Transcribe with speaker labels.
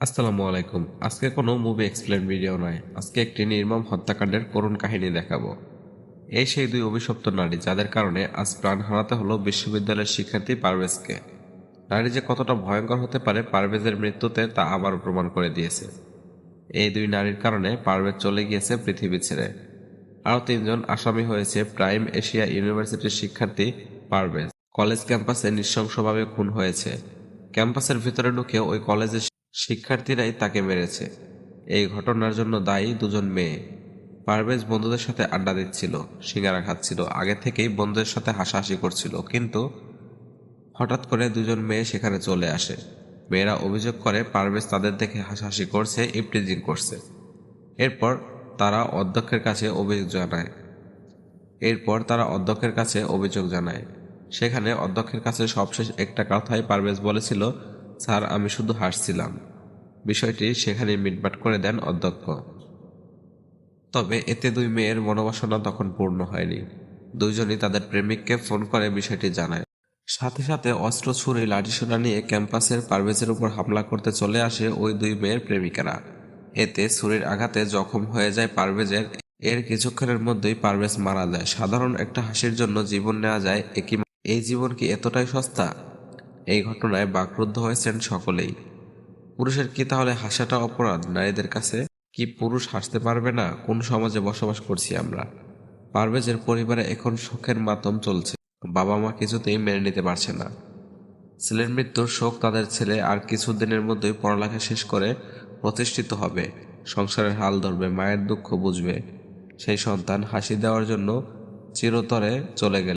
Speaker 1: আসসালামু আলাইকুম। আজকে কোনো মুভি এক্সপ্লেন ভিডিও নয়। আজকে একটি নির্মম হত্যাকাণ্ডের করুণ কাহিনী দেখাবো। এই সেই দুই অভিশপ্ত নারী, যাদের কারণে আজ প্রাণ হারাতে হলো বিশ্ববিদ্যালয়ের শিক্ষার্থী পারভেজকে। নারী যে কতটা ভয়ঙ্কর হতে পারে পারভেজের মৃত্যুতে তা আবারও প্রমাণ করে দিয়েছে। এই দুই নারীর কারণে পারভেজ চলে গিয়েছে পৃথিবী ছেড়ে। আরও তিনজন আসামি হয়েছে প্রাইম এশিয়া ইউনিভার্সিটির শিক্ষার্থী পারভেজ। কলেজ ক্যাম্পাসে নৃশংসভাবে খুন হয়েছে। ক্যাম্পাসের ভিতরে ঢুকে ওই কলেজের শিক্ষার্থীরাই তাকে মেরেছে। এই ঘটনার জন্য দায়ী দুজন মেয়ে। পারভেজ বন্ধুদের সাথে আড্ডা দিচ্ছিল, সিঙ্গারা খাচ্ছিল, আগে থেকেই বন্ধুদের সাথে হাসাহাসি করছিল, কিন্তু হঠাৎ করে দুজন মেয়ে সেখানে চলে আসে। মেয়েরা অভিযোগ করে, পারভেজ তাদের দেখে হাসাহাসি করছে ইপটিজিং করছে। এরপর তারা অধ্যক্ষের কাছে অভিযোগ জানায়। এরপর তারা অধ্যক্ষের কাছে অভিযোগ জানায়। সেখানে অধ্যক্ষের কাছে সবশেষ একটা কথাই পারভেজ বলেছিল, স্যার, আমি শুধু হাসছিলাম। বিষয়টি সেখানে মিটমাট করে দেন অধ্যক্ষ। তবে এতে দুই মেয়ের মনোবাসনা তখন পূর্ণ হয়নি। দুইজনই তাদের প্রেমিককে ফোন করে বিষয়টি জানায়। সাথে সাথে অস্ত্র ছুরি লাঠিসোনা নিয়ে ক্যাম্পাসের পারভেজের উপর হামলা করতে চলে আসে ওই দুই মেয়ের প্রেমিকারা। এতে ছুরির আঘাতে জখম হয়ে যায় পারভেজের। এর কিছুক্ষণের মধ্যেই পারভেজ মারা যায়। সাধারণ একটা হাসির জন্য জীবন নেওয়া যায় একই এই জীবন কি এতটাই সস্তা? এই ঘটনায় বাকরুদ্ধ হয়েছেন সকলেই। পুরুষের কি তাহলে হাসাটা অপরাধ? নারীদের কাছে কি পুরুষ হাসতে পারবে না? কোন সমাজে বসবাস করছি আমরা? পারভেজের পরিবারে এখন শোকের মাতম চলছে। বাবা মা কিছুতেই মেনে নিতে পারছে না। ছেলের মৃত্যুর শোক তাদের ছেলে আর কিছুদিনের মধ্যেই পড়ালেখা শেষ করে প্রতিষ্ঠিত হবে। সংসারের হাল ধরবে, মায়ের দুঃখ বুঝবে। সেই সন্তান হাসি দেওয়ার জন্য চিরতরে চলে গেল।